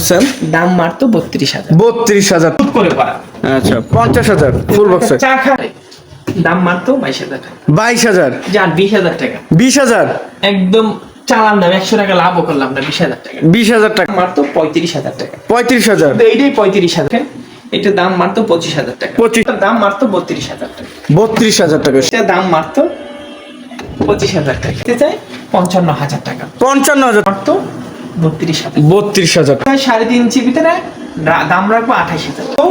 Same দাম মারতো বত্রিশ হাজার বত্রিশ হাজার খুব করে করা আচ্ছা পঞ্চাশ হাজার ফুল বক্সে চা খায় দাম মারতো বাইশ হাজার বাইশ হাজার যার বিশ হাজার টাকা বিশ হাজার একদম চালান দাম একশো টাকা লাভও করলাম না বিশ হাজার টাকা বিশ হাজার টাকা মারতো পঁয়ত্রিশ হাজার টাকা পঁয়ত্রিশ হাজার এইটাই পঁয়ত্রিশ হাজার এটা দাম মারতো পঁচিশ হাজার টাকা পঁচিশ। দাম মারতো বত্রিশ হাজার টাকা বত্রিশ হাজার টাকা এটা দাম মারতো পঁচিশ হাজার টাকা দিতে চাই পঞ্চান্ন হাজার টাকা পঞ্চান্ন হাজার মারতো বত্রিশ হাজার। বত্রিশ হাজার। সাড়ে তিন ইঞ্চির ভিতরে দাম রাখব আঠাশ হাজার। তো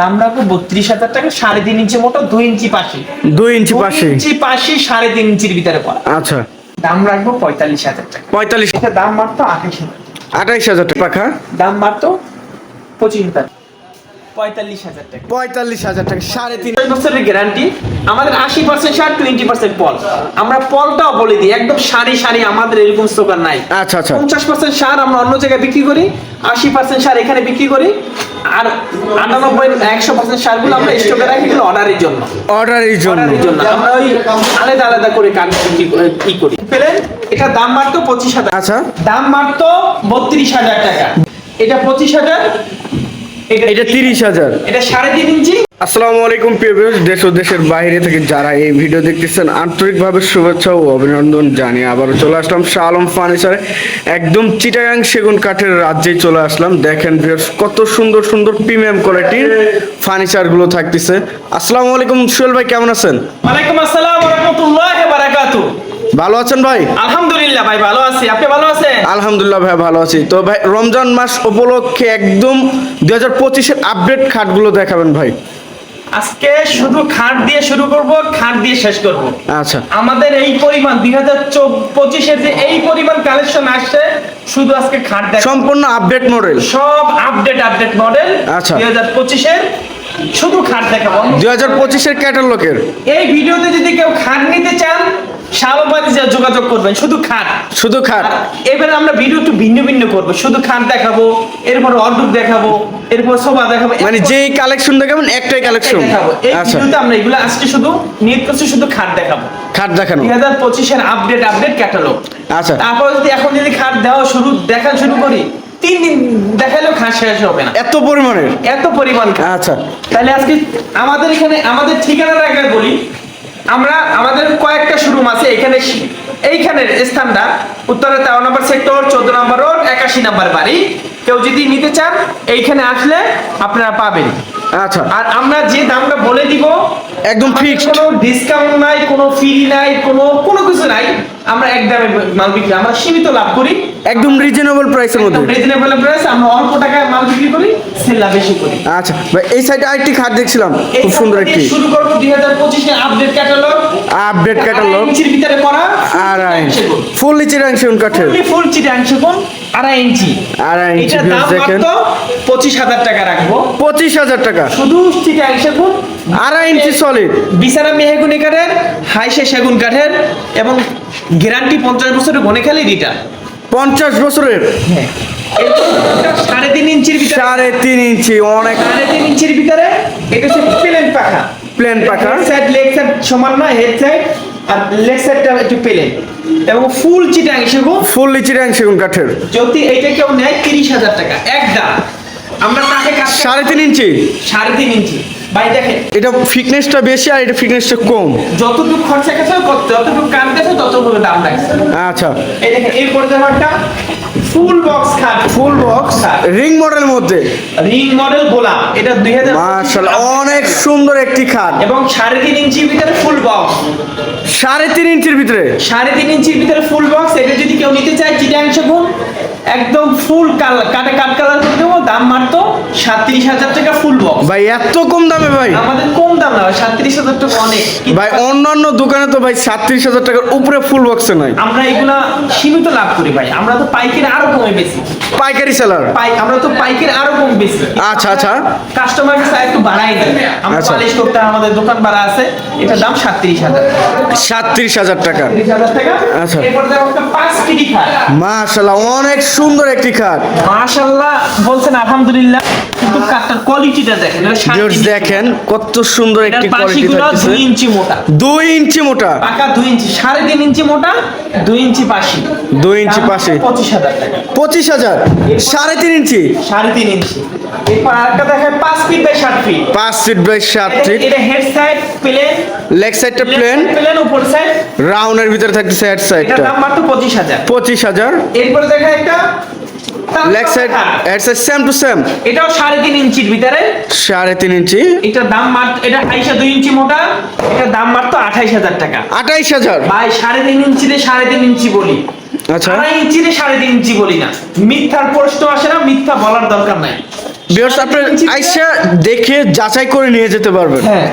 দাম রাখব বত্রিশ হাজার টাকা সাড়ে তিন ইঞ্চি মোটা দুই ইঞ্চি পাশে। দুই ইঞ্চি পাশে। ইঞ্চি পাশে সাড়ে তিন ইঞ্চির ভিতরে পড়া। আচ্ছা। দাম রাখব পঁয়তাল্লিশ হাজার টাকা। পঁয়তাল্লিশ দাম মারতো আঠাশ হাজার। আঠাশ হাজার টাকা। দাম মারতো পঁচিশ হাজার। পঁয়তাল্লিশ হাজার টাকা। পঁয়তাল্লিশ হাজার টাকা সাড়ে তিন বছরের গ্যারান্টি আমাদের আশি পার্সেন্ট সার টোয়েন্টি পার্সেন্ট পল। আমরা পলটাও বলে দিই একদম সারি সারি আমাদের এরকম স্টোকার নাই। আচ্ছা আচ্ছা। পঞ্চাশ পার্সেন্ট সার আমরা অন্য জায়গায় বিক্রি করি আশি পার্সেন্ট সার এখানে বিক্রি করি আর আটানব্বই একশো পার্সেন্ট সারগুলো আমরা স্টকে রাখি এগুলো অর্ডারের জন্য। অর্ডারের জন্য। আমরা ওই আলাদা আলাদা করে কাজ বিক্রি করে- ই করি। পেলেন? এটা দাম মারতো পঁচিশ হাজার। আচ্ছা। দাম মারতো বত্রিশ হাজার টাকা। এটা পঁচিশ হাজার এটা তিরিশ হাজার। এটা সাড়ে তিন ইঞ্চি। আসসালামু আলাইকুম প্রিয় দেশ ও দেশের বাইরে থেকে যারা এই ভিডিও দেখতেছেন আন্তরিকভাবে শুভেচ্ছা ও অভিনন্দন জানিয়ে আবারও চলে আসলাম শাহ আলম ফার্নিচারে। একদম চিটাগাং সেগুন কাঠের রাজ্যেই চলে আসলাম। দেখেন ভিউয়ার্স কত সুন্দর সুন্দর প্রিমিয়াম কোয়ালিটির ফার্নিচারগুলো থাকতেছে। আসসালামু আলাইকুম সুহেল ভাই কেমন আছেন? ওয়ালাইকুম আসসালাম রহমতুল্লাহ বারাকাতু ভালো আছেন ভাই? আলহামদুলিল্লাহ। ভাই ভালো আছি। আপনি ভালো আছেন? আলহামদুলিল্লাহ ভাই ভালো আছি। তো ভাই রমজান মাস উপলক্ষে একদম দুই হাজার পঁচিশের আপডেট খাটগুলো দেখাবেন ভাই। আজকে শুধু খাট দিয়ে শুরু করব খাট দিয়ে শেষ করব। আচ্ছা। আমাদের এই পরিমাণ দুই হাজার পঁচিশে যে এই পরিমাণ কালেকশন আসছে শুধু আজকে খাট দেখ সম্পূর্ণ আপডেট মডেল সব আপডেট আপডেট মডেল আচ্ছা। দুই হাজার পঁচিশের শুধু খাট দেখাবো। দুই হাজার পঁচিশের ক্যাটালগের এই ভিডিওতে যদি কেউ খাট নিতে চান শাহবাগে যোগাযোগ করবেন শুধু খাট। শুধু খাট। এবার আমরা ভিডিও একটু ভিন্ন ভিন্ন করব। শুধু খাট দেখাবো এরপর অর্ডুক দেখাবো এরপর সোফা দেখাবো মানে যেই কালেকশন দেখাবেন একটাই কালেকশন দেখাবো। এই আচ্ছা। ভিডিওতে আমরা এগুলো আজকে শুধু নিয়ে করছি শুধু খাট দেখাবো। খাট দেখানো। দুই হাজার পঁচিশের আপডেট আপডেট ক্যাটালগ আচ্ছা। তারপর যদি এখন যদি খাট দেওয়া শুরু দেখা শুরু করি তিন দিন দেখালেও খাট শেষ হবে না। এত পরিমাণের? এত পরিমাণ আচ্ছা। তাহলে আজকে আমাদের এখানে আমাদের ঠিকানাটা একবার বলি। আমরা আমাদের কয়েকটা শোরুম আছে, এখানে এইখানে এইখানের স্থানটা, উত্তরে তেরো নম্বর সেক্টর, চোদ্দ নম্বর রোড একাশি নম্বর বাড়ি। কেউ যদি নিতে চান, এইখানে আসলে আপনারা পাবেন। আচ্ছা। আর আমরা যে দামটা বলে দিব একদম fixed। কোনো ডিসকাউন্ট নাই কোনো ফ্রি নাই কোনো কোনো কিছু নাই আমরা এক দামে মাল বিক্রি আমরা সীমিত লাভ করি। একদম রিজনেবল প্রাইসের মধ্যে। রিজনেবল প্রাইস আমরা অল্প টাকায় মাল বিক্রি করি সেল বেশি করি। আচ্ছা ভাই এই সাইডে আরেকটি খাট দেখছিলাম খুব সুন্দর একটি। শুরু করব দুই হাজার পঁচিশে আপডেট ক্যাটালগ আপডেট ক্যাটালগ ইঞ্চির ভিতরে করা আড়াই ফুল নিচের অংশ কাঠের ফুল চিটাংশ কোন আড়াই ইঞ্চি। আড়াই ইঞ্চি দাম মাত্র পঁচিশ হাজার টাকা রাখব। পঁচিশ হাজার টাকা। শুধু চিটাংশ কোন আড়াই ইঞ্চি সলিড বিছানা মেহগুনি কাঠের হাইসে সেগুন কাঠের এবং গ্যারান্টি পঞ্চাশ বছরের গনে খালি রিটার্ন পঞ্চাশ বছরের? হ্যাঁ। সাড়ে তিন ইঞ্চির ভিতরে। সাড়ে তিন ইঞ্চি অনেক। সাড়ে তিন ইঞ্চির ভিতরে এটা হচ্ছে প্লেন পাখা। প্লেন পাখা। সাইড লেগ সাইড সমান না হেড সাইড আর লেগ সাইডটা একটু প্লেন। এবং ফুল চিটাং সেগুন। ফুল চিটাং সেগুন কাঠের। যদি এটা কেউ নেয় তিরিশ হাজার টাকা এক দাম। আমরা তাকে সাড়ে তিন ইঞ্চি। সাড়ে তিন ইঞ্চি। ভাই দেখেন। এটা ফিটনেসটা বেশি আর এটা ফিটনেসটা কম। যতটুকু খরচা গেছে যতটুকু কাটতে গেছে ততটুকু দাম লাগছে। আচ্ছা। এই দেখেন এই পর্দাটা ফুল বক্স খাট ফুল বক্স রিং মডেলের মধ্যে। রিং মডেল গোলাপ এটা দুই হাজার মার্শাল্লাহ অনেক সুন্দর একটি খাট। এবং সাড়ে তিন ইঞ্চির ভিতরে ফুল বক্স সাড়ে তিন ইঞ্চির ভিতরে? সাড়ে তিন ইঞ্চির ভিতরে ফুল বক্স এটা যদি কেউ নিতে চায় চিটাংশ গুণ একদম ফুল কাটে কাট কালার করে দেবো দাম মাত্র সাতত্রিশ হাজার টাকা ফুল বক্স ভাই এত কম দামে ভাই? আমাদের কম দাম না সাতত্রিশ হাজার টাকা অনেক। ভাই অন্যান্য দোকানে তো ভাই সাতত্রিশ হাজার টাকার উপরে ফুল বক্সে নাই। আমরা এগুলা সীমিত লাভ করি ভাই আমরা তো পাইকারি আরও কমে বেশি। পাইকারি সেলার পাই আমরা তো পাইকারি আরও কম বেশি। আচ্ছা আচ্ছা। কাস্টমার কাছে একটু বাড়াই দিই আমরা আচ্ছা। পালিশ করতে আমাদের দোকান ভাড়া আছে এটার দাম সাতত্রিশ হাজার সাতত্রিশ হাজার টাকা। তিরিশ হাজার টাকা। আচ্ছা। এরপর দেখো একটা পাঁচ কেজি খাট। মাশাল্লাহ অনেক সুন্দর একটি খাট। মাশাআল্লাহ বলছেন আলহামদুলিল্লাহ কিন্তু কাঠটার কোয়ালিটিটা দেখেন ভিউয়ার্স দেখেন কত সুন্দর একটি কোয়ালিটি থাকতেছে। দুই ইঞ্চি মোটা। 2 ইঞ্চি মোটা। পাকা 2 ইঞ্চি সাড়ে তিন ইঞ্চি মোটা 2 ইঞ্চি পাশি 2 ইঞ্চি পাশি পঁচিশ হাজার টাকা। পঁচিশ হাজার। সাড়ে তিন ইঞ্চি। সাড়ে তিন ইঞ্চি। এরপর আরেকটা দেখায় পাঁচ ফিট বাই সাত ফিট পাঁচ ফিট বাই সাত ফিট এটা হেড সাইড প্লেন লেগ সাইডটা প্লেন প্লেন উপর সাইড রাউন্ডের ভিতরে থাকতেছে হেড এটার সাইডটা দাম মাত্র পঁচিশ হাজার। পঁচিশ হাজার। একটা leg side head side same to same এটাও সাড়ে তিন ইঞ্চির ভিতরে। সাড়ে তিন ইঞ্চি। দাম মাত্র এটা ইঞ্চি মোটা দাম মাত্র টাকা। ভাই তিন ইঞ্চি বলি। আচ্ছা। আড়াই সাড়ে তিন ইঞ্চি বলি না। মিথ্যার প্রশ্ন আসে না মিথ্যা বলার দরকার নাই। বিয়ার্স আপনার আইসা দেখে যাচাই করে নিয়ে যেতে পারবেন। হ্যাঁ।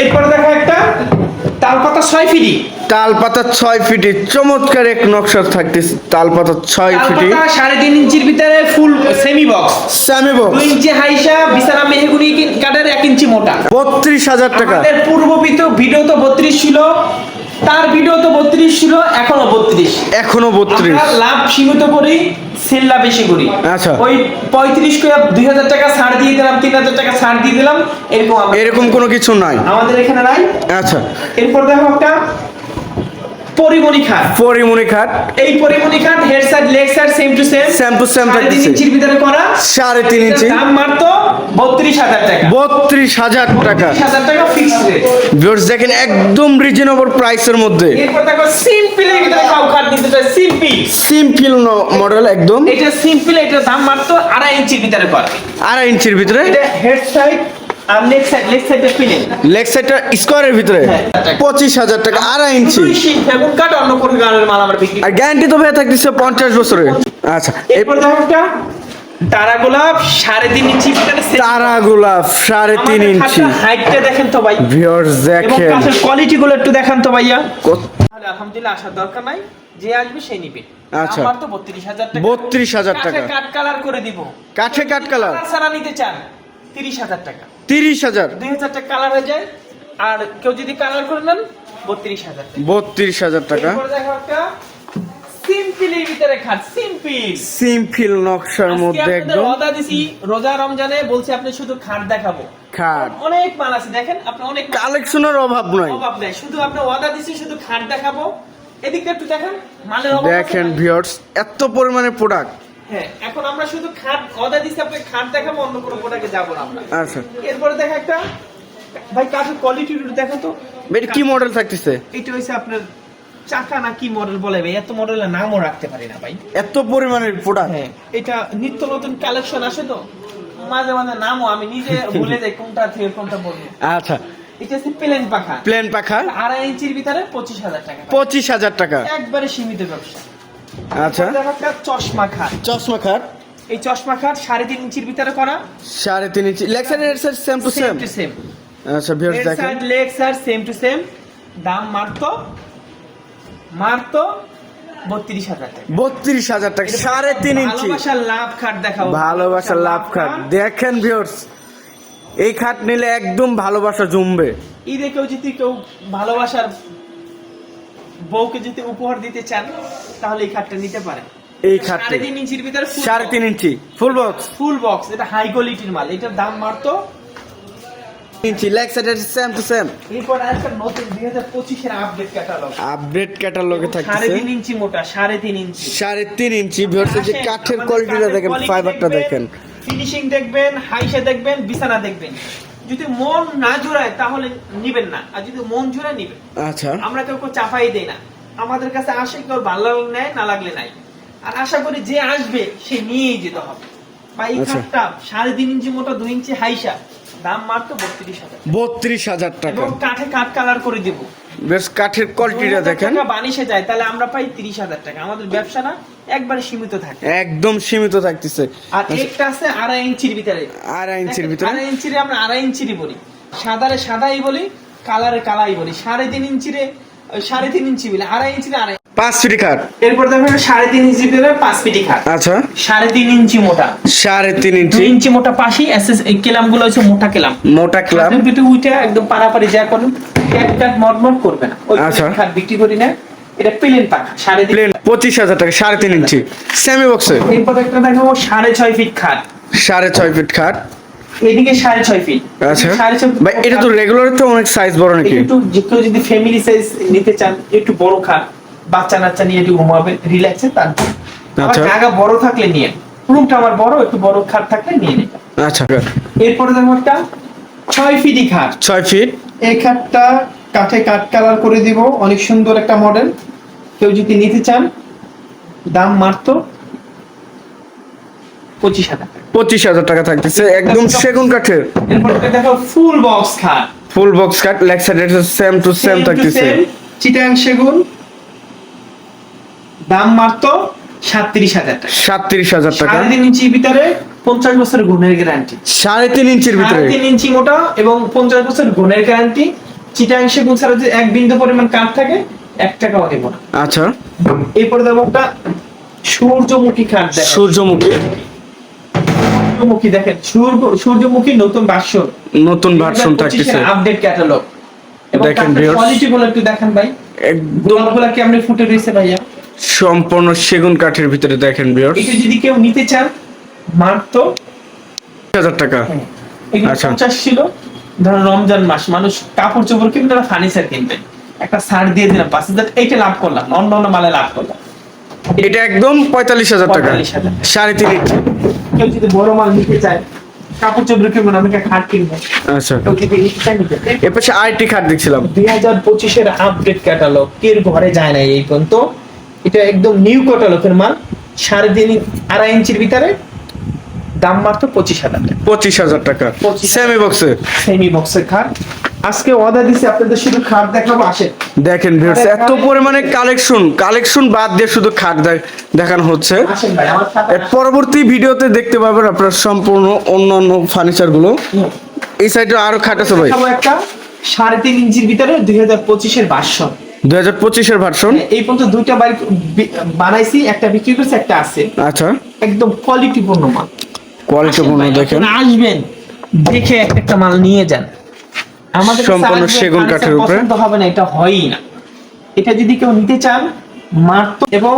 এরপরে দেখো একটা তাল পাতা ছয় ফিটি। তাল পাতা ছয় ফিটি চমৎকার এক নকশা থাকতেছে তাল পাতা ছয় ফিটি। সাড়ে তিন ইঞ্চির ভিতরে ফুল সেমি বক্স স্যামি দুই ইঞ্চি হাইসা বিছানা মেহগুনি কাঠের এক ইঞ্চি মোটা। বত্রিশ হাজার টাকা। আমাদের পূর্ব ভিডিও তো বত্রিশ ছিল। তার ভিডিও তো বত্রিশ ছিল এখনও বত্রিশ। এখনও বত্রিশ। লাভ সীমিত করি। সেল লাভ বেশি করি। আচ্ছা। ওই পঁয়ত্রিশ করে দুই হাজার টাকা ছাড় দিয়ে দিলাম তিন হাজার টাকা ছাড় দিয়ে দিলাম এরকম এরকম কোনো কিছু নাই। আমাদের এখানে নাই। আচ্ছা। এরপর দেখো একটা পরিমণি খাট পরিমণি খাট এই পরিমণি খাট head side leg side same to same same তিন থাকতেছে। ইঞ্চির ভিতরে করা। সাড়ে তিন এটার ইঞ্চি। দাম মাত্র বত্রিশ হাজার টাকা। বত্রিশ হাজার টাকা। বত্রিশ হাজার টাকা ফিক্সড রেট ভিউয়ার্স দেখেন একদম রিজনেবল প্রাইসের মধ্যে। এরপর দেখো সিম্পলের ভিতরে কাউ খাট নিতে চাই সিম্পল সিম্পল মডেল একদম। এটা সিম্পল এটার দাম মাত্র আড়াই ইঞ্চির ভিতরে করা। আড়াই ইঞ্চির ভিতরে। এটা হেড সাইড আর লেগ সাইড লেগ সাইডে প্লেন লেগ সাইডটা স্কোয়ারের ভিতরে। হ্যাঁ। পঁচিশ হাজার টাকা আড়াই ইঞ্চি। কাঠ অন্য কোনো গানের মাল আমরা বিক্রি আর গ্যারান্টি তো ভাই থাকতেছে পঞ্চাশ বছরের। আচ্ছা এরপর দেখো একটা তারা গোলাপ সাড়ে তিন ইঞ্চি তারা গোলাপ সাড়ে তিন ইঞ্চি। হাইটটা দেখেন তো ভাই। ভিউয়ার্স এবং দেখেন। কাঠের কোয়ালিটি গুলো একটু দেখান তো ভাইয়া। তাহলে আলহামদুলিল্লাহ আসার দরকার নাই। যে আসবে সেই নিবে। আচ্ছা। আমার তো টাকা। বত্রিশ হাজার টাকা। কাঠে কাঠ কালার করে দিব। কাঠে কালার ছাড়া নিতে চান তিরিশ হাজার টাকা। তিরিশ হাজার। দুই হাজার টাকা কালার হয়ে যায়। আর কেউ যদি কালার করে নেন বত্রিশ হাজার টাকা। বত্রিশ হাজার টাকা। সিম্পলের ভিতরে খাট সিম্পল। সিম্পল নকশার মধ্যে একদম। রোজা দিছি রোজা রমজানে বলছি আপনি শুধু খাট দেখাবো। খাট। অনেক মাল আছে দেখেন আপনি অনেক কালেকশনের অভাব নাই। অভাব নেই। শুধু আপনি ওয়াদা দিছি শুধু খাট দেখাবো। এদিকটা একটু দেখেন মালের অভাব দেখেন? ভিউয়ার্স এত পরিমাণে প্রোডাক্ট হ্যাঁ এখন আমরা শুধু খাট আপনি খাট দেখাবো অন্য কোনো প্রোডাক্টে যাব না আমরা। আচ্ছা। এরপরে দেখা একটা ভাই কাঠের কোয়ালিটি দেখো তো। এটা কি মডেল থাকতেছে? এটা হচ্ছে আপনার চাকা না কি মডেল বলে ভাই? এত মডেলের নামও রাখতে পারি না ভাই। এত পরিমাণের প্রোডাক্ট হ্যাঁ এটা নিত্য নতুন কালেকশন আসে তো। মাঝে মাঝে নামও আমি নিজে ভুলে যাই কোনটা থেকে কোনটা বলব। আচ্ছা। এটা হচ্ছে প্লেন পাখা। প্লেন পাখা? আড়াই ইঞ্চির ভিতরে পঁচিশ হাজার টাকা। পঁচিশ হাজার টাকা। একবারে সীমিত ব্যবসা। আচ্ছা। চশমা খাট। চশমা খাট। এই চশমা খাট সাড়ে তিন ইঞ্চির ভিতরে করা। সাড়ে তিন ইঞ্চি। Leg side same to same same to same আচ্ছা ভিউয়ার্স দেখেন। Side leg same to same দাম মাত্র মাত্র বত্রিশ হাজার টাকা। বত্রিশ হাজার টাকা সাড়ে তিন ইঞ্চি। ভালোবাসার লাভ খাট দেখাবো। ভালোবাসার লাভ খাট। দেখেন ভিউয়ার্স এই খাট নিলে একদম ভালোবাসা জমবে। ঈদে কেউ যদি কেউ ভালোবাসার বউকে যদি উপহার দিতে চান তাহলে এই খাটটা নিতে পারে। এই খাটটি সাড়ে তিন ইঞ্চির ভিতরে সাড়ে তিন ইঞ্চি ফুল বক্স ফুল বক্স এটা হাই কোয়ালিটির মাল। এটার দাম মাত্র ইঞ্চি leg side same to same এরপর আরেকটা নতুন দুই হাজার আপডেট ক্যাটালগ আপডেট ক্যাটালগে সাড়ে থাকতেছে ইঞ্চি মোটা সাড়ে তিন ইঞ্চি। সাড়ে তিন ইঞ্চি ভিউয়ার্স যে কাঠের কোয়ালিটিটা দেখেন ফাইবারটা দেখেন। ফিনিশিং দেখবেন হাইসে দেখবেন বিছানা দেখবেন। যদি মন না জোড়ায় তাহলে নিবেন না। আর যদি মন জোড়ায় নিবেন। আচ্ছা। আমরা কেউ কেউ চাপাই দেই না। আমাদের কাছে আসে কেউ ভালো নেয় না লাগলে নাই। আর আশা করি যে আসবে সে নিয়েই যেতে হবে। বা এই আচ্ছা। খাটটা সাড়ে তিন ইঞ্চি মোটা দুই ইঞ্চি হাইসা দাম মাত্র বত্রিশ হাজার বত্রিশ হাজার টাকা। এবং কাঠে কাঠ কালার করে দিব। বেশ কাঠের কোয়ালিটিটা দেখেন। বানিশে যায় তাহলে আমরা পাই তিরিশ হাজার টাকা। আমাদের ব্যবসা না একবারে সীমিত থাকে। একদম সীমিত থাকতেছে। আর একটা আছে আড়াই ইঞ্চির ভিতরে। আড়াই ইঞ্চির ভিতরে। আড়াই ইঞ্চিরে আমরা আড়াই ইঞ্চিরই বলি। সাদারে সাদাই বলি কালারে কালাই বলি। সাড়ে তিন ইঞ্চিরে সাড়ে তিন ইঞ্চি বলি আড়াই ইঞ্চিরে আড়াই পাঁচ ফিটি খাট। এরপর দেখো সাড়ে তিন ইঞ্চি ভিতরে পাঁচ ফিটি খাট। আচ্ছা। সাড়ে তিন ইঞ্চি মোটা। সাড়ে তিন দুই ইঞ্চি। ইঞ্চি মোটা পাশি এসএস এই কেলামগুলো হচ্ছে মোটা কেলাম। মোটা ক্লাম। পিঠে উঠে একদম পারাপারি যা করুন এক কাট মটমট করবে না। ওই আচ্ছা। খাট বিক্রি করি না এটা প্লেন পাখা সাড়ে প্লেন পঁচিশ হাজার টাকা সাড়ে তিন ইঞ্চি। সেমি বক্সে এরপর একটা দেখাবো সাড়ে ছয় ফিট খাট। সাড়ে ছয় ফিট খাট। এদিকে সাড়ে ছয় ফিট আচ্ছা। ভাই এটা তো রেগুলার তো অনেক সাইজ বড় নাকি? একটু কেউ যদি ফ্যামিলি সাইজ নিতে চান একটু বড় খাট বাচ্চা নাচ্চা নিয়ে একটু ঘুমাবে রিল্যাক্সে তার। আচ্ছা। জায়গা বড় থাকলে নিয়ে। রুমটা আমার বড় একটু বড় খাট থাকলে নিয়ে নিন আচ্ছা। এরপরে দেখো একটা ছয় ফিটি খাট। ছয় ফিট এই খাটটা কাঠে কাঠ কালার করে দিব অনেক সুন্দর একটা মডেল কেউ যদি নিতে চান দাম মাত্র পঁচিশ হাজার টাকা। পঁচিশ হাজার টাকা থাকতেছে একদম সেগুন কাঠের। দেখো ফুল বক্স খাট full box cut leg side same to same থাকতেছে। চিটাং সেগুন দাম সাতত্রিশ হাজার টাকা। সাতত্রিশ হাজার টাকা। সাড়ে তিন ইঞ্চির ভিতরে পঞ্চাশ বছরের গুণের গ্যারান্টি সাড়ে তিন ইঞ্চির ভিতরে। তিন ইঞ্চি মোটা এবং পঞ্চাশ বছর গুণের গ্যারান্টি চিটাং সেগুন ছাড়া যে এক বিন্দু পরিমাণ কাঠ থাকে এক টাকাও দেব না। আচ্ছা। এরপরে দেবো একটা সূর্যমুখী খাট সূর্যমুখী। সূর্যমুখী দেখেন সূর্যমুখী নতুন ভার্সন নতুন ভার্সন থাকতেছে। আপডেট ক্যাটালগ দেখেন কোয়ালিটি গুলো একটু দেখেন ভাই। একদম কি আপনি ফুটে রয়েছে ভাইয়া? সম্পূর্ণ সেগুন কাঠের ভিতরে দেখেন বিয়ার্স এটা যদি কেউ নিতে চান মাত্র টাকা। আচ্ছা। পঞ্চাশ ছিল। ধরো রমজান মাস মানুষ কাপড় চোপড় কিনবে তারা ফার্নিচার কিনবে। একটা ছাড় দিয়ে দিলাম পাঁচ হাজার এইটা লাভ করলাম অন্য অন্য মালে লাভ করলাম। এটা একদম পঁয়তাল্লিশ হাজার টাকা। সাড়ে তিন ইঞ্চি। কেউ যদি বড় মাল নিতে চায় কাপড় চোপড় কিনবে না আমাকে খাট কিনবে। আচ্ছা। কেউ যদি নিতে চায় নিতে চায়। এর পাশে আরেকটি খাট দেখছিলাম। দুই হাজার পঁচিশের আপডেট ক্যাটালগ কের ঘরে যায় না এই পর্যন্ত। এটা একদম নিউ ক্যাটালগের মাল সাড়ে তিন আড়াই ইঞ্চির ভিতরে। দাম মাত্র পঁচিশ হাজার টাকা। পঁচিশ হাজার টাকা। 25,000 সেমি বক্সে সেমি বক্সের খাট। আজকে অর্ডার দিছি আপনাদের শুধু খাট দেখাবো আসেন। দেখেন ভিউয়ার্স এত পরিমাণে কালেকশন কালেকশন বাদ দিয়ে শুধু খাট দেখানো হচ্ছে। আসেন ভাই আমার এর পরবর্তী ভিডিওতে দেখতে পাবেন আপনার সম্পূর্ণ অন্যান্য ফার্নিচারগুলো। এই সাইডে আরও খাট আছে ভাই। একটা সাড়ে তিন ইঞ্চির ভিতরে দুই হাজার পঁচিশের বাসন দুই হাজার পঁচিশের ভার্সন এই পর্যন্ত দুইটা বাড়ি বানাইছি একটা বিক্রি করছি একটা আছে। আচ্ছা। একদম কোয়ালিটিপূর্ণ মাল। কোয়ালিটিপূর্ণ দেখেন। আসবেন দেখে একটা একটা মাল নিয়ে যান। আমাদের সম্পূর্ণ সেগুন কাঠের উপরে। পছন্দ হবে না এটা হয়ই না। এটা যদি কেউ নিতে চান মাত্র এবং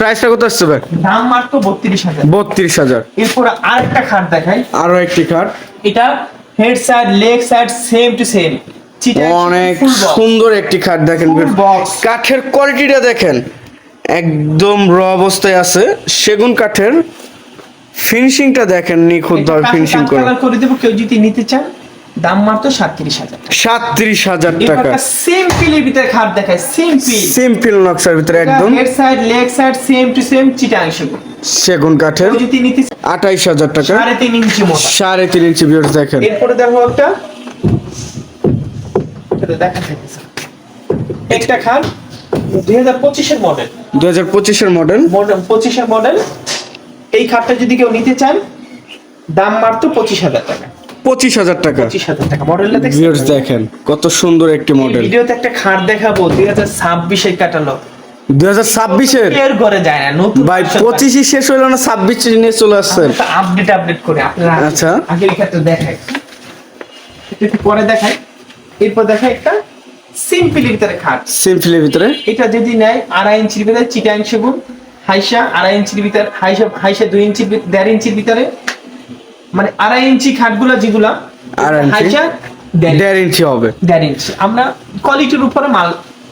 প্রাইসটা কত আসছে ভাই? দাম মাত্র বত্রিশ হাজার। বত্রিশ হাজার। এরপর আরেকটা খাট দেখাই। আরও একটি খাট। এটা head side leg side same to same অনেক সুন্দর একটি খাট দেখেন কাঠের কোয়ালিটিটা দেখেন। একদম র অবস্থায় আছে। সেগুন কাঠের ফিনিশিংটা দেখেন নিখুঁত ভাবে ফিনিশিং করা। কেউ যদি নিতে চান দাম মাত্র সাতত্রিশ হাজার সাতত্রিশ হাজার টাকা। সিম্পলের ভিতরে খাট দেখায় সিম্পল সিম্পল নকশার ভিতরে একদম। Head side leg side same to same Chittagong সেগুন। সেগুন কাঠের আঠাইশ হাজার টাকা। সাড়ে তিন ইঞ্চি মোটা। সাড়ে তিন ইঞ্চি ভিউয়ার্স দেখেন। এরপরে দেখো একটা। দেখা একটা খাট দুই হাজার পঁচিশের মডেল দু হাজার পঁচিশের মডেল মডেল পঁচিশের মডেল এই খাটটা যদি কেউ নিতে চান দাম মাত্র পঁচিশ হাজার টাকা। পঁচিশ হাজার টাকা। পঁচিশ হাজার টাকা। মডেলটা দেখছেন? দেখেন কত সুন্দর একটি মডেল ভিডিওতে একটা খাট দেখাবো দুই হাজার ছাব্বিশের কাটালো দুই হাজার ছাব্বিশের? এর যায় না নতুন ভাই পঁচিশই শেষ হইল না ছাব্বিশ নিয়ে চলে আসছেন আপডেট আপডেট করে আপনারা আচ্ছা। দেখাই। একটু পরে দেখাই। এরপর দেখাই একটা সিম্পল ভিতরে খাট। সিম্পলের ভিতরে? এটা যদি নেয় আড়াই ইঞ্চির ভিতরে চিটাং সেগুন হাইসা আড়াই ইঞ্চির ভিতরে হাইসা হাইসা দুই ইঞ্চির দেড় ইঞ্চির ভিতরে। মানে আড়াই ইঞ্চি খাটগুলা যেগুলা দেড় ইঞ্চি হবে। দেড় ইঞ্চি। আমরা কোয়ালিটির উপরে মাল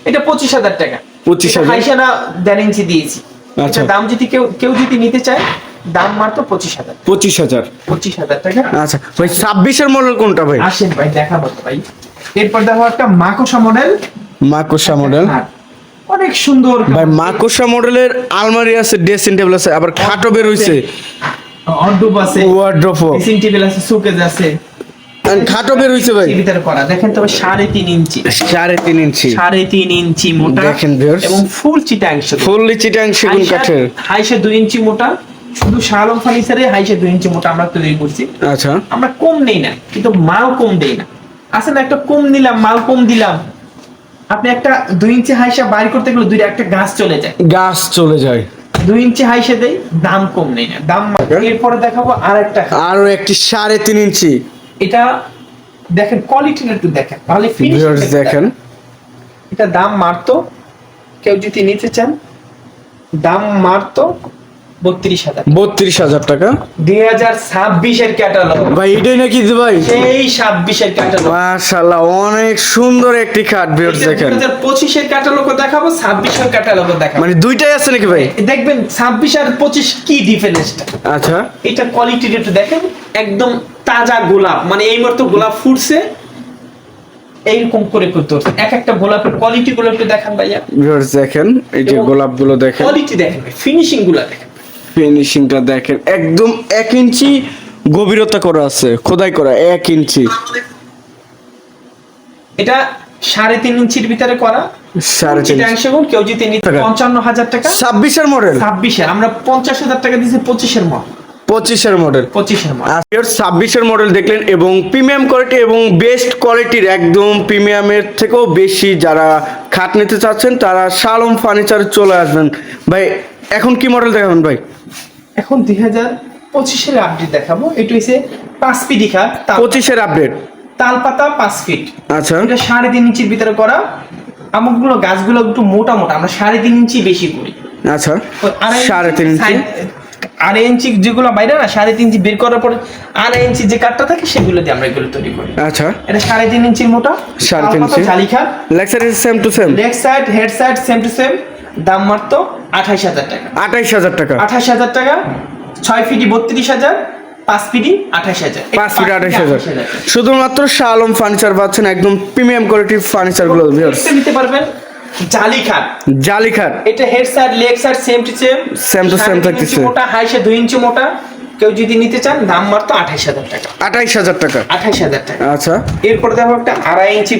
এটা পঁচিশ হাজার টাকা। 25,000 হাইসা না দেড় ইঞ্চি দিয়েছি। আচ্ছা। দাম যদি কেউ কেউ যদি নিতে চায় দাম মাত্র পঁচিশ হাজার। পঁচিশ হাজার। পঁচিশ হাজার টাকা। আচ্ছা ভাই ছাব্বিশের মডেল কোনটা ভাই? আসেন ভাই দেখাবো তো ভাই। এরপর দেখো একটা মাকোসা মডেল মাকোসা মডেল অনেক সুন্দর। ভাই মাকোসা মডেলের আলমারি আছে ড্রেসিং টেবিল আছে আবার খাটও বের হইছে। অর্ডুব আছে ওয়ার্ড্রোফও ড্রেসিং টেবিল আছে সুকেজ আছে। খাটও বের হইছে ভাই। ভিতরে করা। দেখেন তবে সাড়ে তিন ইঞ্চি। সাড়ে তিন ইঞ্চি। সাড়ে তিন ইঞ্চি মোটা দেখেন। এবং ফুল চিটাংশ ফুললি চিটাং সেগুন কাঠের। হাইসে দুই ইঞ্চি মোটা। শুধু শালম ফার্নিচারে হাইসে দুই ইঞ্চি মোটা আমরা তৈরি করছি। আচ্ছা। আমরা কম নেই না কিন্তু মাল কম দেই না। না একটা কম নিলাম মাল কম দিলাম। আপনি একটা দুই ইঞ্চি হাইসা বাইর করতে গেলে দুইটা একটা গাছ চলে যায়। গাছ চলে যায়। দুই ইঞ্চি হাইসে দেই দাম কম নেই না। দাম. এরপরে দেখাবো আর একটা আরও একটি সাড়ে তিন ইঞ্চি। এটা দেখেন কোয়ালিটি একটু দেখেন। তাহলে ফিনিশ দেখেন। এটা দাম মারতো। কেউ যদি নিতে চান দাম মারতো। বত্রিশ হাজার। বত্রিশ হাজার টাকা? দুই হাজার ছাব্বিশের ক্যাটালগ ভাই এটাই নাকি ভাই? ছাব্বিশের ক্যাটালগ মাশাল্লাহ অনেক সুন্দর একটি খাট দুই দেখেন। হাজার পঁচিশের ক্যাটালগও দেখাবো ছাব্বিশের ক্যাটালগও দেখাবো। মানে দুইটাই আছে নাকি ভাই? দেখবেন ছাব্বিশ আর পঁচিশ কি ডিফারেন্সটা আচ্ছা। এটা কোয়ালিটির একটু দেখেন একদম তাজা গোলাপ। মানে এই মুহূর্তে গোলাপ ফুটছে এইরকম করে করতে হচ্ছে এক একটা গোলাপের কোয়ালিটি গুলো একটু দেখান ভাইয়া। দেখেন এই যে এবং গোলাপগুলো দেখেন। কোয়ালিটি দেখেন ফিনিশিংগুলা দেখেন। ফিনিশিংটা দেখেন একদম এক ইঞ্চি গভীরতা করা আছে খোদাই করা এক ইঞ্চি। এটা সাড়ে তিন ইঞ্চির ভিতরে করা সাড়ে তিন চিটাংশ গুণ কেউ যদি পঞ্চান্ন হাজার টাকা ছাব্বিশের মডেল। ছাব্বিশের আমরা পঞ্চাশ হাজার টাকা দিয়েছি পঁচিশের মল পঁচিশের মডেল। পঁচিশের মল ছাব্বিশের মডেল দেখলেন এবং প্রিমিয়াম কোয়ালিটি এবং বেস্ট কোয়ালিটির একদম প্রিমিয়ামের থেকেও বেশি যারা খাট নিতে চাচ্ছেন তারা শালম ফার্নিচার চলে আসবেন। ভাই এখন কি মডেল দেখাবেন ভাই? এখন দুই হাজার পঁচিশের আপডেট দেখাবো। এটা হচ্ছে পাঁচ পিডি খাট পঁচিশের আপডেট তাল পাতা পাঁচ ফিট আচ্ছা। এটা সাড়ে তিন ইঞ্চির ভিতরে করা। আমুকগুলো গাছগুলো একটু মোটা মোটা আমরা সাড়ে তিন ইঞ্চি বেশি করি। আচ্ছা। সাড়ে তিন ইঞ্চি? আড়াই ইঞ্চি যেগুলো বাইরে না সাড়ে তিন ইঞ্চি বের করার পরে আড়াই ইঞ্চি যে কাঠটা থাকে সেগুলো দিয়ে আমরা এগুলো তৈরি করি। আচ্ছা। এটা সাড়ে তিন ইঞ্চির মোটা। সাড়ে তিন তালপাতা, ইঞ্চি। জালিখাট Lexar same to same leg side head side same to same দাম মাত্র আঠাইশ হাজার টাকা। আঠাইশ হাজার টাকা। আঠাশ হাজার টাকা ছয় ফিটি বত্রিশ হাজার পাঁচ ফিটি আঠাশ হাজার। পাঁচ ফিট আঠাইশ হাজার। শুধুমাত্র শালম ফার্নিচার পাচ্ছেন একদম প্রিমিয়াম কোয়ালিটির ফার্নিচারগুলো নিতে পারবেন। জালি খাট জালি খাট এটা head side leg side same to same Same to same থাকতেছে। মোটা হাইসে দুই ইঞ্চি মোটা। কেউ যদি নিতে চান দাম মাত্র আঠাইশ হাজার টাকা। আঠাইশ হাজার টাকা। আঠাইশ হাজার টাকা। আচ্ছা। এরপরে দেখো একটা আড়াই ইঞ্চি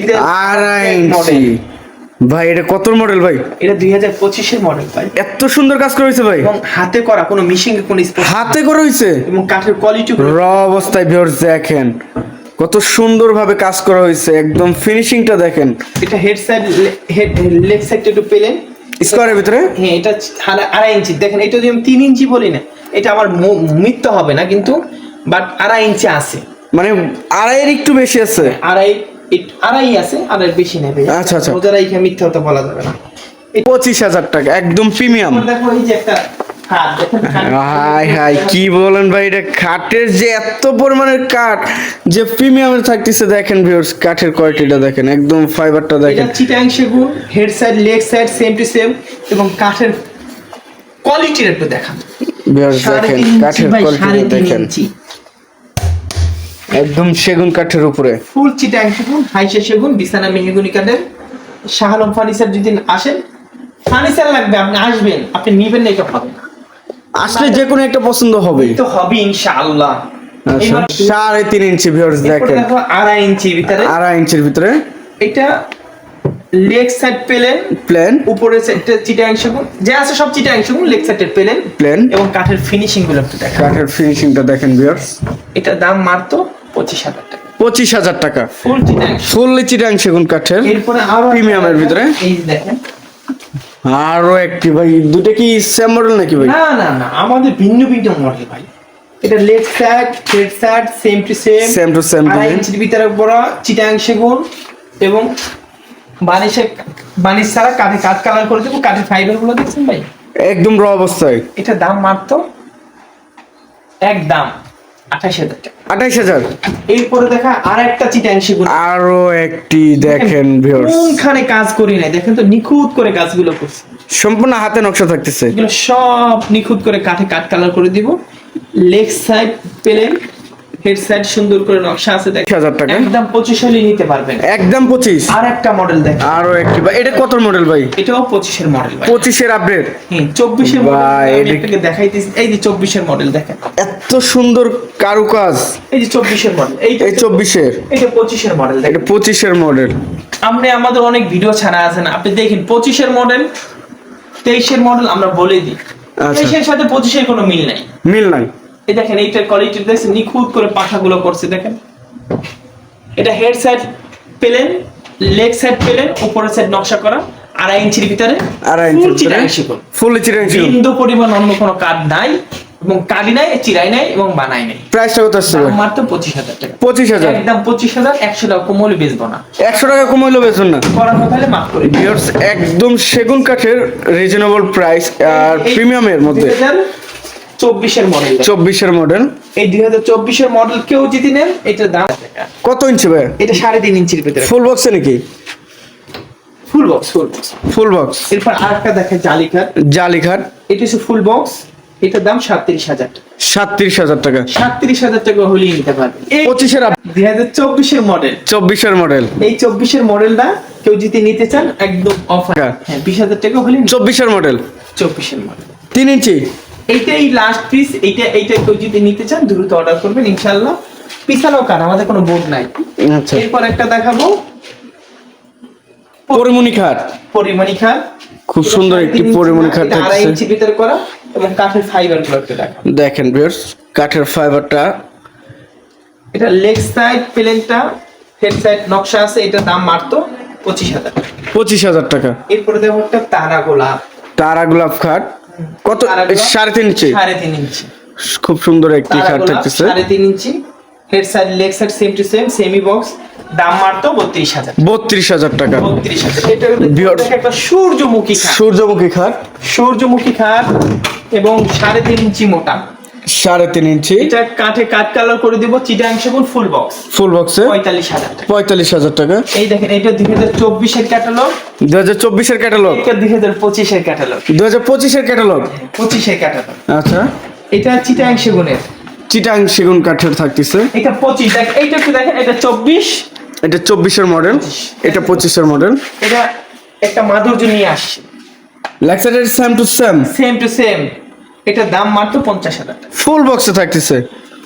আড়াই ইঞ্চি। ভাই এটা কত মডেল ভাই? এটা দুই হাজার পঁচিশের মডেল ভাই। এত সুন্দর কাজ করা হয়েছে ভাই। এবং হাতে করা কোনো মিশিং কোনো হাতে করা হয়েছে? এবং কাঠের কোয়ালিটি র অবস্থায় ভিউয়ার্স দেখেন। কত সুন্দর ভাবে কাজ করা হয়েছে একদম ফিনিশিংটা দেখেন। এটা হেড সাইড হেড লেগ সাইডটা একটু পেলেন। স্কোয়ারের ভিতরে? হ্যাঁ এটা আড়াই ইঞ্চি দেখেন এটা যদি আমি তিন ইঞ্চি বলি না এটা আমার মিথ্যা হবে না কিন্তু বাট আড়াই ইঞ্চি আছে। মানে আড়াইয়ের একটু বেশি আছে। আড়াই আড়াই আছে আড়াই বেশি নেবে। আচ্ছা, আচ্ছা। ওদের এইখানে মিথ্যা হতে বলা যাবে না। পঁচিশ হাজার টাকা একদম প্রিমিয়াম। দেখো এই যে একটা খাট দেখেন খাট। হাই হাই কি বলেন ভাই এটা কাঠের যে এত পরিমাণের কাঠ যে প্রিমিয়ামে থাকতেছে দেখেন ভিউয়ার্স কাঠের কোয়ালিটিটা দেখেন একদম ফাইবারটা দেখেন। চিটাং সেগুন head side leg side same to same এবং কাঠের কোয়ালিটির একটু দেখান। ভিউয়ার্স দেখেন কাঠের সাড়ে দেখেন। একদম সেগুন কাঠের উপরে। ফুল চিটাং সেগুন হাইসে সেগুন বিছানা মেহগুনি কাঠের। শাহালম ফার্নিচার যদি আসেন ফার্নিচার লাগবে আপনি আসবেন আপনি নিবেন না এটা হবে আসলে যে কোনো একটা পছন্দ হবে। তো হবে ইনশাআল্লাহ। আচ্ছা। সাড়ে তিন ইঞ্চি ভিউয়ার্স দেখেন। আড়াই ইঞ্চির ভিতরে। আড়াই ইঞ্চির ভিতরে। এটা লেগ সাইড পেলেন। প্লেন। উপরে চিটাং সেগুন। যে আছে সব চিটাং সেগুন লেগ সাইডের পেলেন। প্লেন। এবং কাঠের ফিনিশিংগুলো একটু দেখা কাঠের ফিনিশিংটা দেখেন ভিউয়ার্স এটা দাম মাত্র পঁচিশ হাজার টাকা। পঁচিশ হাজার টাকা। চিটাং। ফুললি চিটাং সেগুন কাঠের এরপরে আরও প্রিমিয়ামের ভিতরে। আরও একটি ভাই দুটো কি সেম মডেল নাকি ভাই? না না না আমাদের ভিন্ন ভিন্ন মডেল ভাই। এটা leg side head side same to same Same to same আড়াই ইঞ্চির ভিতরে বড় চিটাং সেগুন এবং বানিশে বানিশ ছাড়া কাঠে কাঠ কালার করে দেবো কাঠের ফাইবারগুলো দেখছেন ভাই? একদম র অবস্থায়। এটা দাম মাত্র এক দাম আঠাইশ হাজার এরপরে দেখা আর একটা চিটাং সেগুন আরও একটি দেখেন কোনখানে কাজ করি নাই। দেখেন তো নিখুঁত করে কাজগুলো করছি। সম্পূর্ণ হাতে নকশা থাকতেছে। এগুলো সব নিখুঁত করে কাঠে কাঠ কালার করে দিব। লেগ সাইড পেলেন। হেড সাইড সুন্দর করে নকশা আছে দেখেন। হাজার টাকা। একদম পঁচিশ হলে নিতে পারবেন। একদম পঁচিশ? আর একটা মডেল দেখেন। আরও একটি ভাই এটা কত মডেল ভাই? এটাও পঁচিশের মডেল ভাই। পঁচিশের আপডেট হ্যাঁ চব্বিশের মডেল ভাই, আমি এটা- আপনাকে দেখাইতেছি। এই যে চব্বিশের মডেল দেখেন। এত সুন্দর কারুকাজ। এই যে চব্বিশের মডেল এই এই চব্বিশের। এটা পঁচিশের মডেল এটা দেখেন পঁচিশের মডেল আমরা আমাদের অনেক ভিডিও ছাড়া আছে না। আপনি দেখেন পঁচিশের মডেল তেইশের মডেল আমরা বলে দিই। আচ্ছা। তেইশের সাথে পঁচিশের কোনো মিল নাই। মিল নাই। এই দেখেন এইটার কোয়ালিটি দেখছেন নিখুঁত করে পাখাগুলো করছে দেখেন। এটা হেড সাইড পেলেন লেগ সাইড পেলেন উপরের সাইড নকশা করা আড়াই ইঞ্চির ভিতরে আড়াই full ইঞ্চি চিরাই শিকল ফুল সেগুন বিন্দু পরিমাণ অন্য কোনো কাঠ নাই এবং কাটি নাই চিরাই নাই এবং বানাই নাই। প্রাইসটা কত আসছে মাত্র পঁচিশ হাজার টাকা। পঁচিশ হাজার? একদম পঁচিশ হাজার একশো টাকা কমলে বেচবো না। একশো টাকা কমাইলো বেতন না। করার কথা হলে মাফ করে ভিউয়ার্স একদম সেগুন কাঠের রিজনেবল প্রাইস আর প্রিমিয়ামের মধ্যে। চব্বিশের মডেল চব্বিশের মডেল এই দুই হাজার চব্বিশের মডেল কেউ যদি নেন এটার দাম কত ইঞ্চি ভাই? এটা সাড়ে তিন ইঞ্চির ভিতরে। ফুল বক্সে নাকি? Full box full box full box এরপর আরেকটা দেখে জালিকার জালিখাট এটা হচ্ছে ফুল বক্স এটার দাম সাতত্রিশ হাজার টাকা। সাতত্রিশ হাজার টাকা। সাতত্রিশ হাজার টাকা হলেই নিতে পারবে। পঁচিশের দুই হাজার চব্বিশের মডেল চব্বিশের মডেল এই চব্বিশের মডেলটা কেউ যদি নিতে চান একদম অফার হ্যাঁ। বিশ হাজার টাকা হলে চব্বিশের মডেল চব্বিশের মডেল তিন ইঞ্চি? এইটাই লাস্ট পিস এইটা এইটা কেউ যদি নিতে চান দ্রুত অর্ডার করবেন ইনশাল্লাহ পিছানো কার আমাদের কোনো বোর্ড নাই। আচ্ছা। এরপর একটা দেখাবো। পরিমণি খাট। পরিমণি খাট। খুব সুন্দর একটি পরিমণি খাট আড়াই ইঞ্চি ভিতরে করা এবং কাঠের ফাইবারগুলো দেখেন ভিউয়ার্স কাঠের ফাইবারটা এটা লেগ সাইড প্লেনটা হেড সাইড নকশা আছে এটার দাম মাত্র পঁচিশ হাজার পঁচিশ হাজার টাকা। এরপরে দেখো একটা তারা গোলাপ। তারা গোলাপ খাট। কত? সাড়ে তিন ইঞ্চি? সাড়ে তিন ইঞ্চি। খুব সুন্দর একটি শার্ট থাকতেছে সাড়ে তিন ইঞ্চি। Head side leg side same to same semi box দাম মাত্র বত্রিশ হাজার বত্রিশ হাজার টাকা। বত্রিশ হাজার। এটা একটা সূর্যমুখী খাট। সূর্যমুখী খাট। সূর্যমুখী খাট এবং সাড়ে তিন ইঞ্চি মোটা। সাড়ে তিন ইঞ্চি। এটা কাঠে কাঠ কালার করে দিব চিটাং সেগুন ফুল বক্স ফুল বক্সে পঁয়তাল্লিশ হাজার টাকা। পঁয়তাল্লিশ হাজার টাকা। এই দেখেন এটা দুই হাজার চব্বিশের ক্যাটালগ দু হাজার চব্বিশের ক্যাটালগ এটা দুই হাজার পঁচিশের ক্যাটালগ দু হাজার পঁচিশের ক্যাটালগ পঁচিশের ক্যাটালগ আচ্ছা। এটা চিটাং সেগুনের। চিটাং সেগুন কাঠের থাকতেছে। এটা পঁচিশ দেখ এইটা একটু দেখেন এটা চব্বিশ। এটা চব্বিশের মডেল এটা পঁচিশের মডেল এটা একটা মাধুর্য নিয়ে আসছে। লেক্সারের same to same same to same এটার দাম মাত্র পঞ্চাশ হাজার টাকা। ফুল বক্সে থাকতেছে?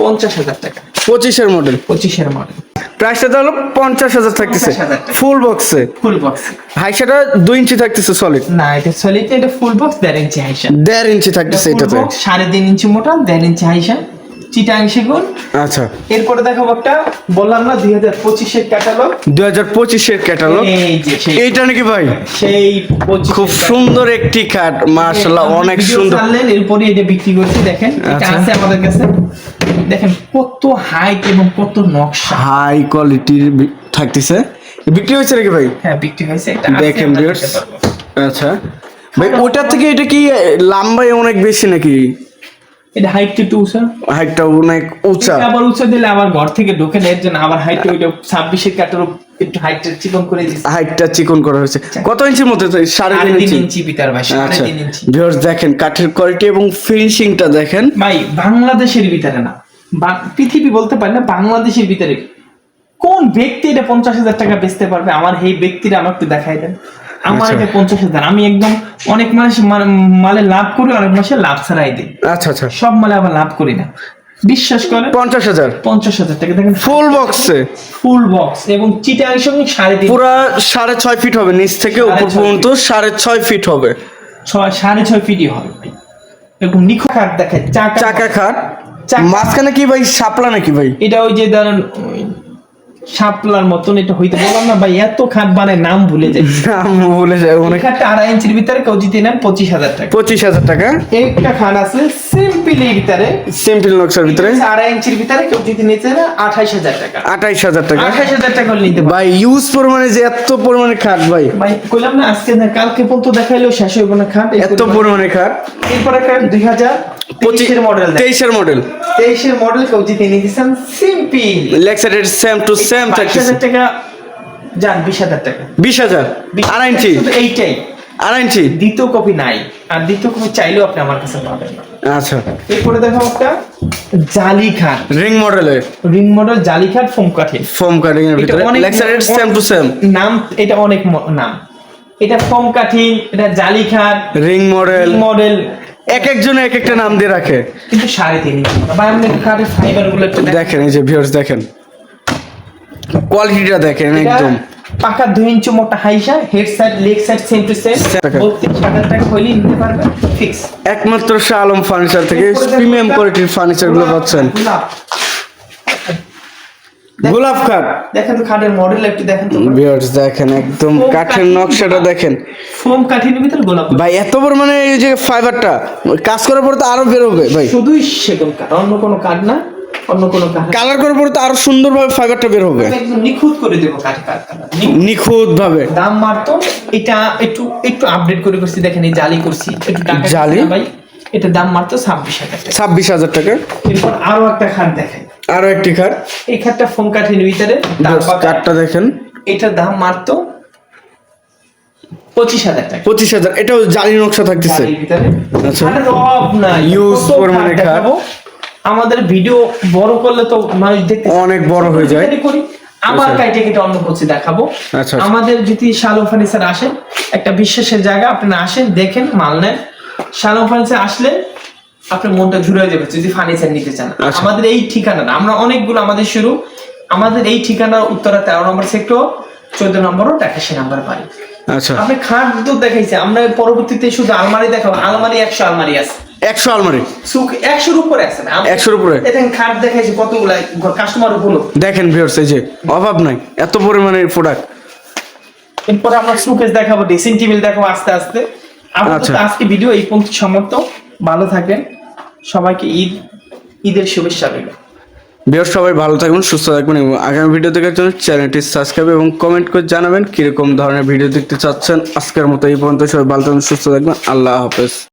পঞ্চাশ হাজার টাকা। পঁচিশের মডেল পঁচিশের মডেল প্রাইসটা তাহলে পঞ্চাশ হাজার থাকতেছে। 50,000 টাকা। ফুল বক্সে ফুল বক্স হাইসাটা দুই ইঞ্চি থাকতেছে সলিড না এটা সলিড এটা ফুল বক্স দেড় ইঞ্চি হাইসা। দেড় ইঞ্চি থাকতেছে এটা সাড়ে তিন ইঞ্চি মোটা দেড় ইঞ্চি হাইসা। চিটাং সেগুন। আচ্ছা। এরপরে দেখাবো একটা বললাম না দুই হাজার পঁচিশের ক্যাটালগ দুই হাজার পঁচিশের ক্যাটালগ এইটা নাকি ভাই? সেই খুব সুন্দর একটি খাট মার্শাল্লাহ অনেক সুন্দর। এরপরে এটা বিক্রি করছি দেখেন এটা আচ্ছা। আছে আমাদের কাছে। দেখেন কত হাইট এবং কত নকশা। হাই কোয়ালিটির থাকতেছে। বিক্রি হয়েছে নাকি ভাই? হ্যাঁ বিক্রি হয়েছে দেখেন আচ্ছা। ভাই ওটার থেকে এটা কি লম্বাই অনেক বেশি নাকি? এটা হাইট একটু উঁচা? হাইটটা অনেক উঁচা। আবার উঁচা দিলে আবার ঘর থেকে ঢোকে জন্য আবার হাইট ওইটা ছাব্বিশের কাটার একটু হাইটটা চিকন করে হাইটটা চিকন করা হয়েছে। কত ইঞ্চির মধ্যে সাড়ে তিন ইঞ্চি? পিতার ভাই আচ্ছা। ভিউয়ার্স দেখেন কাঠের কোয়ালিটি এবং ফিনিশিংটা দেখেন। ভাই বাংলাদেশের ভিতরে না বা- পৃথিবী বলতে পারি না বাংলাদেশের ভিতরে কোন ব্যক্তি এটা পঞ্চাশ হাজার টাকা বেচতে পারবে? আমার এই ব্যক্তিরা আমার দেখাই দেন। আমার আচ্ছা। এটা পঞ্চাশ হাজার। আমি একদম অনেক মাস মালে লাভ করি অনেক মাসে লাভ ছাড়াই দিই। আচ্ছা আচ্ছা। সব মালে আবার লাভ করি না। বিশ্বাস পঞ্চাশ হাজার। পঞ্চাশ হাজার টাকা। দেখেন ফুল বক্সে ফুল বক্স এবং চিটাং সঙ্গে সাড়ে পুরা সাড়ে ছয় ফিট হবে নিচ থেকে উপর পর্যন্ত সাড়ে ছয় ফিট হবে। ছয় সাড়ে ছয় ফিটই হবে এবং নিখুঁত কাঠ দেখে চাকা চাকা খাট। মাঝখানে কি ভাই? শাপলা নাকি ভাই? এটা ওই যে ধরেন শাপলার মতন এটা হইতে বললাম না ভাই এত খাট বানায় নাম ভুলে যায় নাম বলে যায় অনেক খাটটা আড়াই ইঞ্চির ভিতরে কেউ জিতে নেন পঁচিশ হাজার টাকা। পঁচিশ হাজার টাকা। একটা খান আছে সিম্পল এর ভিতরে। সিম্পল নকশার ভিতরে। আড়াই ইঞ্চির ভিতরে কেউ যদি নিতে না আঠাইশ হাজার টাকা। আঠাইশ হাজার টাকা। আঠাইশ হাজার টাকা নিতে ভাই ইউজ পরিমাণে যে এত পরিমাণে খাট ভাই। ভাই কইলাম না আজকে না কালকে পর্যন্ত দেখাইলেও শেষ হইব না খাট এত পরিমাণে খাট। এরপর একটা দুই হাজার পঁচিশের মডেল তেইশের মডেল তেইশের মডেল কেউ যদি নিতে চান সিম্পল লেক্সারের সেম টু সেম থাকতেছে টাকা যান বিশ হাজার টাকা। বিশ হাজার? আড়াই ইঞ্চি? এইটাই। আড়াই ইঞ্চি? দ্বিতীয় কপি নাই। আর দ্বিতীয় কপি চাইলেও আপনি আমার কাছে পাবেন না। আচ্ছা। এরপরে দেখো একটা জালি খাট রিং মডেলের রিং মডেল জালি খাট ফোম কাঠি ফোম কাটিং এর ভিতরে লেক্সারের সেম টু সেম নাম এটা অনেক নাম। এটা ফোম কাঠি এটা জালি খাট রিং মডেল? মডেল। এক একজনে এক একটা নাম দিয়ে রাখে। কিন্তু সাড়ে তিন ইঞ্চি। বা আপনি কাঠের ফাইবারগুলো দেখেন। দেখেন এই যে ভিউয়ার্স দেখেন। কোয়ালিটিটা দেখেন একদম। পাকা দুই ইঞ্চি মোটা হাইসা head side leg side same to same. বত্রিশ হাজার টাকা হইলেই নিতে পারবেন ফিক্স একমাত্র শাহ আলম ফার্নিচার থেকে প্রিমিয়াম কোয়ালিটির ফার্নিচারগুলো পাচ্ছেন। গোলাপ খাট। দেখেন তো খাটের মডেল একটু দেখেন তো। ভিউয়ার্স দেখেন একদম কাঠের নকশাটা দেখেন। ফোম কাঠির ভিতরে গোলাপ। ভাই এত বড় মানে এই যে ফাইবারটা কাজ করার পরে তো আরও বেরোবে ভাই। শুধুই সেগুন কাঠ অন্য কোনো কাঠ না। অন্য কোনো কালার করার পরে তো আরও সুন্দরভাবে ফাইবারটা বের হবে। একদম নিখুঁত করে দেবো কাঠে কাঠ নিখুঁত। ভাবে দাম মারতো এটা একটু একটু আপডেট করে করছি দেখেন এই জালি করছি একটু জালি? ভাই এটার দাম মাত্র ছাব্বিশ হাজার টাকা। ছাব্বিশ হাজার টাকা। এরপর আরও একটা খাট দেখাই আরও একটি খাট। এই খাটটা ফোন কাঠের ভিতরে কাঠটা দেখেন। এটার দাম মাত্র পঁচিশ হাজার টাকা। পঁচিশ হাজার এটাও জালি নকশা থাকতেছে। আচ্ছা। কত পরিমাণে খাট। আমাদের ভিডিও বড় করলে তো মানুষ দেখতে অনেক বড় হয়ে যায়। করি আবার আচ্ছা। কাইটে কেটে অন্য করছি দেখাবো। আচ্ছা, আচ্ছা। আমাদের যদি শালম ফার্নিচার আসেন একটা বিশ্বাসের জায়গা আপনারা আসেন দেখেন মাল নেন। শালম ফার্নিচার আসলে আপনার মনটা জুড়ে যাবে যদি ফার্নিচার নিতে চান। আমাদের এই ঠিকানা আমরা অনেকগুলো আমাদের শুরু আমাদের এই ঠিকানা উত্তরা তেরো নম্বর সেক্টর চোদ্দ নম্বর একাশি নম্বর বাড়ি। আচ্ছা। আপনি খাট দেখাইছে আমরা পরবর্তীতে শুধু আলমারি দেখাবো আলমারি একশো আলমারি আছে। একশো আলমারি। সুখ একশোর উপরে আছে না? 100 র উপরে? দেখেন খাট দেখাইছে কতগুলা কাস্টমারগুলো দেখেন ভিউয়ার্স এই যে অভাব নাই এত পরিমাণে প্রোডাক্ট এরপরে আমরা সুকেস দেখাবো ড্রেসিং টেবিল দেখাবো আস্তে আস্তে। আপাতত আচ্ছা। আজকে ভিডিও এই পর্যন্ত সমর্থ ভালো থাকবেন সবাইকে ঈদ ঈদের শুভেচ্ছা রইল। ভিউয়ার্স সবাই ভালো থাকবেন সুস্থ থাকবেন এবং আগামী ভিডিও দেখার জন্য চ্যানেলটি সাবস্ক্রাইব এবং কমেন্ট করে জানাবেন কীরকম ধরনের ভিডিও দেখতে চাচ্ছেন। আজকের মতো এই পর্যন্ত সবাই ভালো থাকবেন সুস্থ থাকবেন আল্লাহ হাফেজ।